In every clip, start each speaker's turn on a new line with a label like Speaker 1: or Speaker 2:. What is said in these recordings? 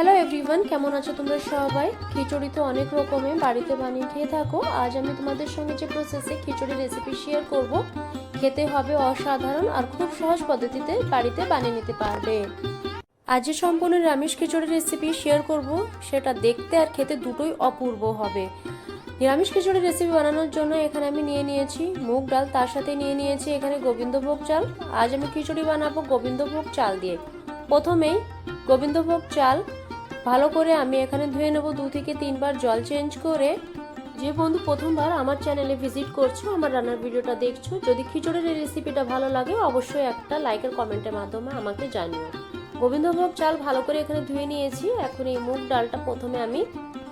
Speaker 1: Hello everyone কেমন আছো তোমরা সবাই? খিচুড়ি তো অনেক রকমের। বাড়িতে বানিয়ে খেয়ে থাকো। আজ আমি তোমাদের সঙ্গে যে প্রসেসে খিচুড়ি রেসিপি শেয়ার করব, খেতে হবে অসাধারণ আর খুব সহজ পদ্ধতিতে বাড়িতে বানিয়ে নিতে পারবে। আজ যে সম্পূর্ণ নিরামিষ খিচুড়ি রেসিপি শেয়ার করব, সেটা দেখতে আর খেতে দুটোই অপূর্ব হবে। নিরামিষ খিচুড়ি রেসিপি বানানোর জন্য এখানে আমি নিয়ে নিয়েছি মুগ ডাল, তার সাথে নিয়ে নিয়েছি এখানে গোবিন্দভোগ চাল। আজ আমি খিচুড়ি বানাবো গোবিন্দভোগ চাল দিয়ে। প্রথমেই গোবিন্দভোগ চাল ভালো করে আমি এখানে ধুয়ে নেব, দু থেকে তিনবার জল চেঞ্জ করে। যে বন্ধু প্রথমবার আমার চ্যানেলে ভিজিট করছ, আমার রান্নার ভিডিওটা দেখছ, যদি খিচুড়ির রেসিপিটা ভালো লাগে, অবশ্যই একটা লাইকের কমেন্টের মাধ্যমে আমাকে জানিও। গোবিন্দভোগ চাল ভালো করে এখানে ধুয়ে নিয়েছি, এখন এই মুগ ডালটা প্রথমে আমি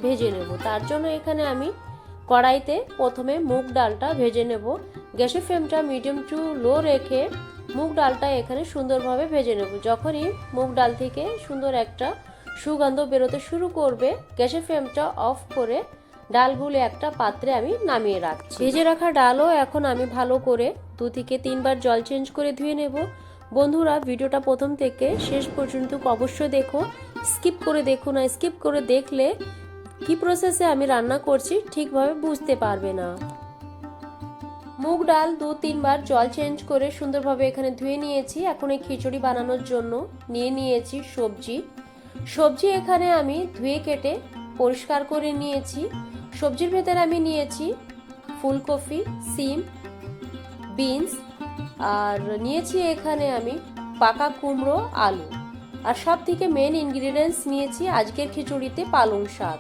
Speaker 1: ভেজে নেব। তার জন্য এখানে আমি কড়াইতে প্রথমে মুগ ডালটা ভেজে নেব। গ্যাসের ফ্লেমটা মিডিয়াম টু লো রেখে মুগ ডালটা এখানে সুন্দরভাবে ভেজে নেব। যখনই মুগ ডাল থেকে সুন্দর একটা সুগন্ধ বেরোতে শুরু করবে। গ্যাসের ফ্লেমটা অফ করে ডালগুলো একটা পাত্রে আমি নামিয়ে রাখছি। ভেজে রাখা ডালও এখন আমি ভালো করে দু থেকে তিনবার জল চেঞ্জ করে ধুয়ে নেব। বন্ধুরা, ভিডিওটা প্রথম থেকে শেষ পর্যন্ত অবশ্যই দেখো। স্কিপ করে দেখো না স্কিপ করে দেখলে কি প্রসেসে আমি রান্না করছি ঠিকভাবে বুঝতে পারবে না। মুগ ডাল দু তিনবার জল চেঞ্জ করে সুন্দরভাবে এখানে ধুয়ে নিয়েছি। এখন এই খিচুড়ি বানানোর জন্য নিয়ে নিয়েছি সবজি। সবজি এখানে আমি ধুয়ে কেটে পরিষ্কার করে নিয়েছি। সবজির ভেতরে আমি নিয়েছি ফুলকপি, সিম, বিনস, আর নিয়েছি এখানে আমি পাকা কুমড়ো, আলু। আর সব থেকে মেন ইনগ্রিডিয়েন্টস নিয়েছি আজকের খিচুড়িতে পালং শাক।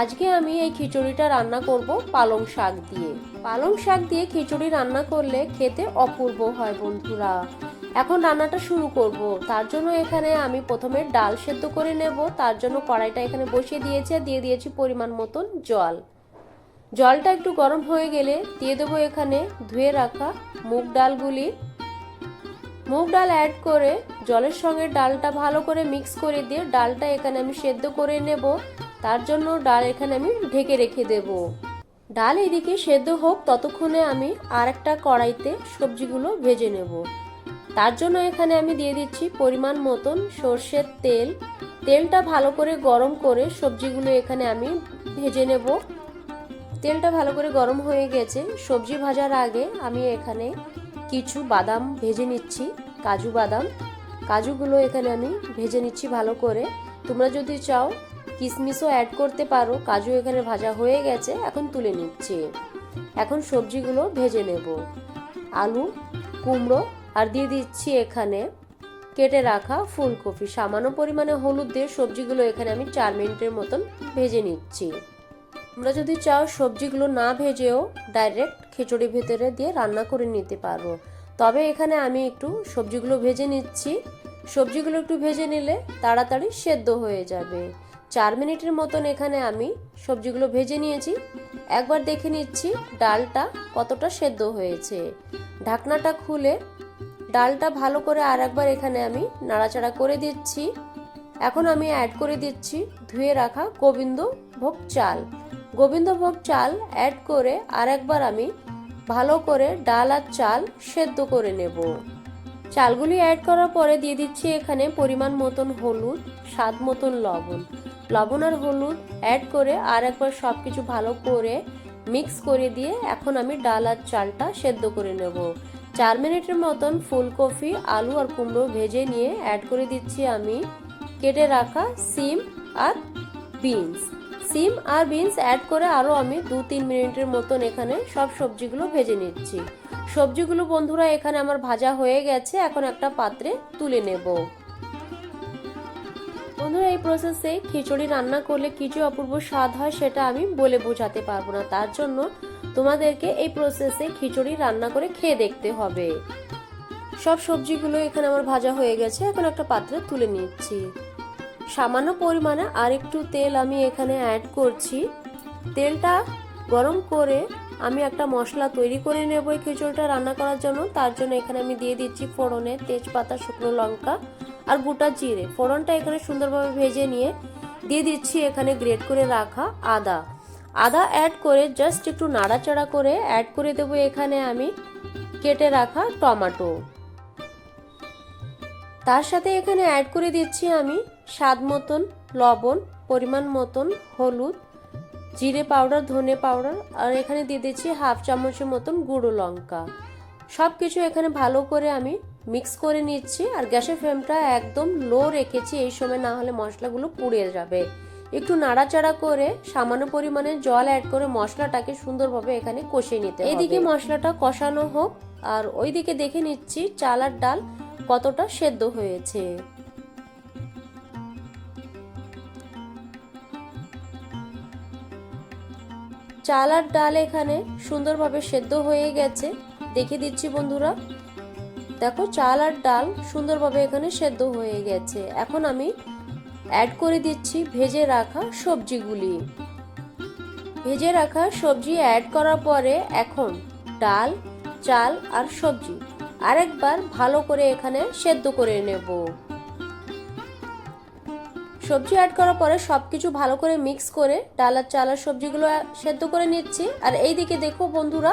Speaker 1: আজকে আমি এই খিচুড়িটা রান্না করব পালং শাক দিয়ে। পালং শাক দিয়ে খিচুড়ি রান্না করলে খেতে অপূর্ব হয় বন্ধুরা। এখন রান্নাটা শুরু করব। তার জন্য এখানে আমি প্রথমে ডাল সেদ্ধ করে নেব। তার জন্য কড়াইটা এখানে বসিয়ে দিয়েছি আর দিয়ে দিয়েছি পরিমাণ মতন জল। জলটা একটু গরম হয়ে গেলে দিয়ে দেবো এখানে ধুয়ে রাখা মুগ ডালগুলি। মুগ ডাল অ্যাড করে জলের সঙ্গে ডালটা ভালো করে মিক্স করে দিয়ে ডালটা এখানে আমি সেদ্ধ করে নেব। তার জন্য ডাল এখানে আমি ঢেকে রেখে দেব। ডাল এদিকে সেদ্ধ হোক, ততক্ষণে আমি আর একটা কড়াইতে সবজিগুলো ভেজে নেব। তার জন্য এখানে আমি দিয়ে দিচ্ছি পরিমাণ মতন সর্ষের তেল। তেলটা ভালো করে গরম করে সবজিগুলো এখানে আমি ভেজে নেব। তেলটা ভালো করে গরম হয়ে গেছে। সবজি ভাজার আগে আমি এখানে কিছু বাদাম ভেজে নিচ্ছি, কাজু বাদাম। কাজুগুলো এখানে আমি ভেজে নিচ্ছি ভালো করে। তোমরা যদি চাও কিশমিশও অ্যাড করতে পারো, কাজু এখানে ভাজা হয়ে গেছে, এখন তুলে নিচ্ছি। এখন সবজিগুলো ভেজে নেব। আলু, কুমড়ো আর দিয়ে দিচ্ছি এখানে কেটে রাখা ফুলকপি। সামান্য পরিমাণে হলুদ দিয়ে সবজিগুলো এখানে আমি চার মিনিটের মতন ভেজে নিচ্ছি। তোমরা যদি চাও সবজিগুলো না ভেজেও ডাইরেক্ট খিচুড়ি ভেতরে দিয়ে রান্না করে নিতে পারো। তবে এখানে আমি একটু সবজিগুলো ভেজে নিচ্ছি। সবজিগুলো একটু ভেজে নিলে তাড়াতাড়ি সেদ্ধ হয়ে যাবে। চার মিনিটের মতন এখানে আমি সবজিগুলো ভেজে নিয়েছি। একবার দেখে নিচ্ছি ডালটা কতটা সেদ্ধ হয়েছে। ঢাকনাটা খুলে ডালটা ভালো করে আর একবার এখানে আমি নাড়াচাড়া করে দিচ্ছি। এখন আমি অ্যাড করে দিচ্ছি ধুয়ে রাখা গোবিন্দ ভোগ চাল। গোবিন্দভোগ চাল অ্যাড করে আর একবার আমি ভালো করে ডাল আর চাল সেদ্ধ করে নেব। চালগুলি অ্যাড করার পরে দিয়ে দিচ্ছি এখানে পরিমাণ মতন হলুদ, স্বাদ মতন লবণ। লবণ আর হলুদ অ্যাড করে আর একবার সব কিছু ভালো করে মিক্স করে দিয়ে এখন আমি ডাল আর চালটা সেদ্ধ করে নেব। চার মিনিটের মতন ফুলকপি আলু আর কুমড়ো ভেজে নিয়ে অ্যাড করে দিচ্ছি আমি। কেটে রাখা সিম আর বিনস। সিম আর বিনস অ্যাড করে আরও আমি দু তিন মিনিটের মতন এখানে সব সবজিগুলো ভেজে নিচ্ছি। সবজিগুলো বন্ধুরা, এখানে আমার ভাজা হয়ে গেছে। এখন একটা পাত্রে তুলে নেব। বন্ধুরা, এই প্রসেসে খিচুড়ি রান্না করলে কিছু অপূর্ব স্বাদ হয় সেটা আমি বলে বোঝাতে পারব না। তার জন্য তোমাদেরকে এই প্রসেসে খিচুড়ি রান্না করে খেয়ে দেখতে হবে। সব সবজিগুলো এখানে আমার ভাজা হয়ে গেছে, এখন একটা পাত্রে তুলে নিচ্ছি। সামান্য পরিমাণে আর একটু তেল আমি এখানে অ্যাড করছি। তেলটা গরম করে আমি একটা মশলা তৈরি করে নেব এই খিচুড়িটা রান্না করার জন্য। তার জন্য এখানে আমি দিয়ে দিচ্ছি ফোড়নে তেজপাতা, শুকনো লঙ্কা আর গোটা জিরে। ফোড়নটা এখানে সুন্দরভাবে ভেজে নিয়ে দিয়ে দিচ্ছি এখানে গ্রেট করে রাখা আদা। আদা অ্যাড করে জাস্ট একটু নাড়াচাড়া করে অ্যাড করে দেবো এখানে আমি কেটে রাখা টমেটো। তার সাথে এখানে অ্যাড করে দিচ্ছি আমি স্বাদ মতন লবণ, পরিমাণ মতন হলুদ, জিরে পাউডার ধনে পাউডার আর এখানে দিয়ে দিচ্ছি হাফ চামচের মতন গুঁড়ো লঙ্কা। সব কিছু এখানে ভালো করে আমি মিক্স করে নিচ্ছি আর গ্যাসের ফ্লেমটা একদম লো রেখেছি, এই সময় না হলে মশলাগুলো পুড়ে যাবে। একটু নাড়াচাড়া করে সামান্য পরিমাণে জল অ্যাড করে মশলাটাকে সুন্দরভাবে এখানে কষিয়ে নিতে এদিকে মশলাটা কষানো হোক, আর ওইদিকে দেখে নিচ্ছি চাল আর ডাল কতটা সেদ্ধ হয়েছে। চাল আর ডাল এখানে সুন্দরভাবে সেদ্ধ হয়ে গেছে। দেখে দিচ্ছি বন্ধুরা। দেখো, চাল আর ডাল সুন্দরভাবে এখানে সেদ্ধ হয়ে গেছে। এখন আমি অ্যাড করে দিচ্ছি ভেজে রাখা সবজিগুলি। ভেজে রাখা সবজি অ্যাড করার পরে এখন ডাল, চাল আর সবজি আরেকবার ভালো করে এখানে সেদ্ধ করে নেব। সবজি অ্যাড করার পরে সব কিছু ভালো করে মিক্স করে ডাল আর চাল আর সবজিগুলো সেদ্ধ করে নিচ্ছি। আর এই দিকে দেখো বন্ধুরা,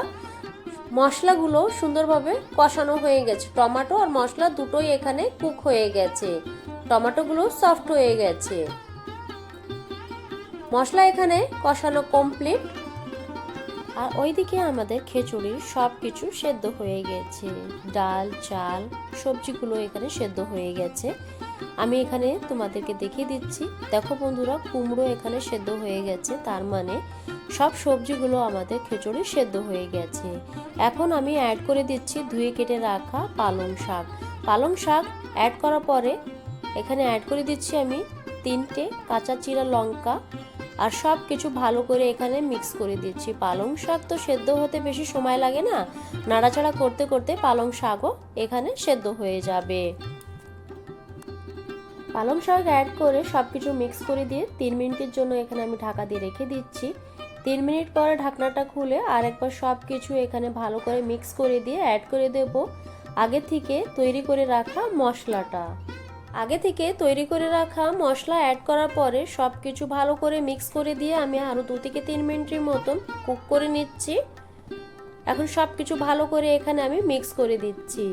Speaker 1: মশলাগুলো সুন্দরভাবে কষানো হয়ে গেছে। টমেটো আর মশলা দুটোই এখানে কুক হয়ে গেছে। টমেটোগুলো সফট হয়ে গেছে। মশলা এখানে কষানো কমপ্লিট আর ওইদিকে আমাদের খিচুড়ির সব কিছু সেদ্ধ হয়ে গেছে। ডাল, চাল, সবজিগুলো এখানে সেদ্ধ হয়ে গেছে। আমি এখানে তোমাদেরকে দেখিয়ে দিচ্ছি। দেখো বন্ধুরা, কুমড়ো এখানে সেদ্ধ হয়ে গেছে। তার মানে সব সবজিগুলো আমাদের খিচুড়ি সেদ্ধ হয়ে গেছে। এখন আমি অ্যাড করে দিচ্ছি ধুয়ে কেটে রাখা পালং শাক। পালং শাক অ্যাড করার পরে এখানে অ্যাড করে দিচ্ছি আমি তিনটে কাঁচা চিরা লঙ্কা আর সব কিছু ভালো করে এখানে মিক্স করে দিচ্ছি। পালং শাক তো সেদ্ধ হতে বেশি সময় লাগে না। নাড়াচাড়া করতে করতে পালং শাকও এখানে সেদ্ধ হয়ে যাবে। পালং শাক অ্যাড করে সব কিছু মিক্স করে দিয়ে তিন মিনিটের জন্য এখানে আমি ঢাকা দিয়ে রেখে দিচ্ছি। তিন মিনিট পরে ঢাকনাটা খুলে আর একবার সব কিছু এখানে ভালো করে মিক্স করে দিয়ে অ্যাড করে দেব। আগে থেকে তৈরি করে রাখা মশলাটা। আগে থেকে তৈরি করে রাখা মশলা অ্যাড করার পরে সব কিছু ভালো করে মিক্স করে দিয়ে আমি আরও দু থেকে তিন মিনিটের মতন কুক করে নিচ্ছি। এখন সব কিছু ভালো করে এখানে আমি মিক্স করে দিচ্ছি।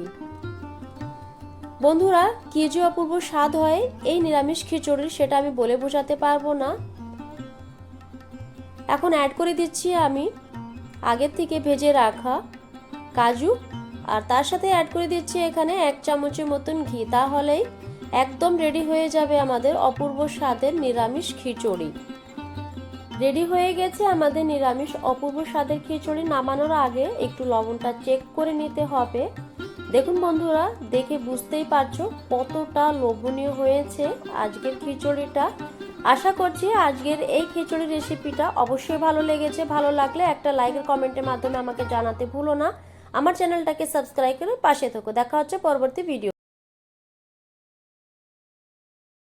Speaker 1: বন্ধুরা, কি যে অপূর্ব স্বাদ হয় এই নিরামিষ খিচুড়ির সেটা আমি বলে বোঝাতে পারব না। এখন অ্যাড করে দিচ্ছি আমি আগের থেকে ভেজে রাখা কাজু। আর তার সাথে অ্যাড করে দিচ্ছি এখানে এক চামচের মতন ঘি। তাহলেই একদম রেডি হয়ে যাবে আমাদের অপূর্ব স্বাদের নিরামিষ খিচুড়ি। রেডি হয়ে গেছে আমাদের নিরামিষ অপূর্ব স্বাদের খিচুড়ি নামানোর আগে একটু লবণটা চেক করে নিতে হবে। দেখুন বন্ধুরা, দেখে বুঝতেই পারছ কতটা লোভনীয় হয়েছে আজকের খিচুড়িটা। আশা করছি আজকের এই খিচুড়ি রেসিপিটা অবশ্যই ভালো লেগেছে। ভালো লাগলে একটা লাইকের কমেন্টের মাধ্যমে আমাকে জানাতে ভুলো না। আমার চ্যানেলটাকে সাবস্ক্রাইব করে পাশে থাকো। দেখা হচ্ছে পরবর্তী ভিডিও